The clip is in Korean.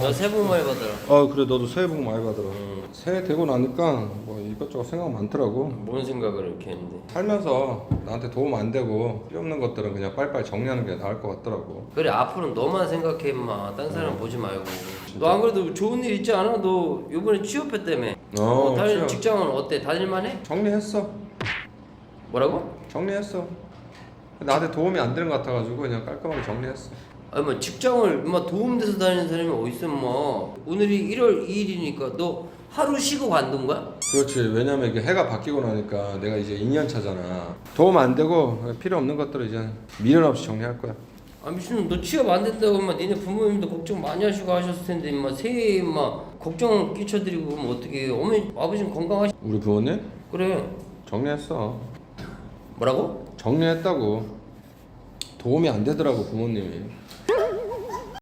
너 새해 복 많이 받아라. 아 그래 너도 새해 복 많이 받으라. 새해 되고 나니까 뭐 이것저것 생각 많더라고. 뭔 생각을 이렇게 했는데. 살면서 나한테 도움 안 되고 필요 없는 것들은 그냥 빨리빨리 정리하는 게 나을 것 같더라고. 그래 앞으로 너만 생각해 임마. 딴 사람 보지 말고. 너 안 그래도 좋은 일 있지 않아? 너 요번에 취업했다며. 어, 다닐 취업. 직장은 어때? 다닐만해? 정리했어. 뭐라고? 정리했어. 나한테 도움이 안 되는 것 같아가지고 그냥 깔끔하게 정리했어. 아니 뭐 직장을 뭐 도움돼서 다니는 사람이 어딨어 뭐. 오늘이 1월 2일이니까 너 하루 쉬고 관둔 거야? 그렇지. 왜냐면 이게 해가 바뀌고 나니까 내가 이제 2년 차잖아. 도움 안 되고 필요 없는 것들을 이제 미련 없이 정리할 거야. 아 미친 너 취업 안 된다고 막 니네 부모님도 걱정 많이 하시고 하셨을 텐데 막 새해 막 걱정 끼쳐드리고 그러면 어떻게 어머니 아버지는 건강하시 우리 부모님 그래 정리했어. 뭐라고? 정리했다고. 도움이 안 되더라고 부모님이.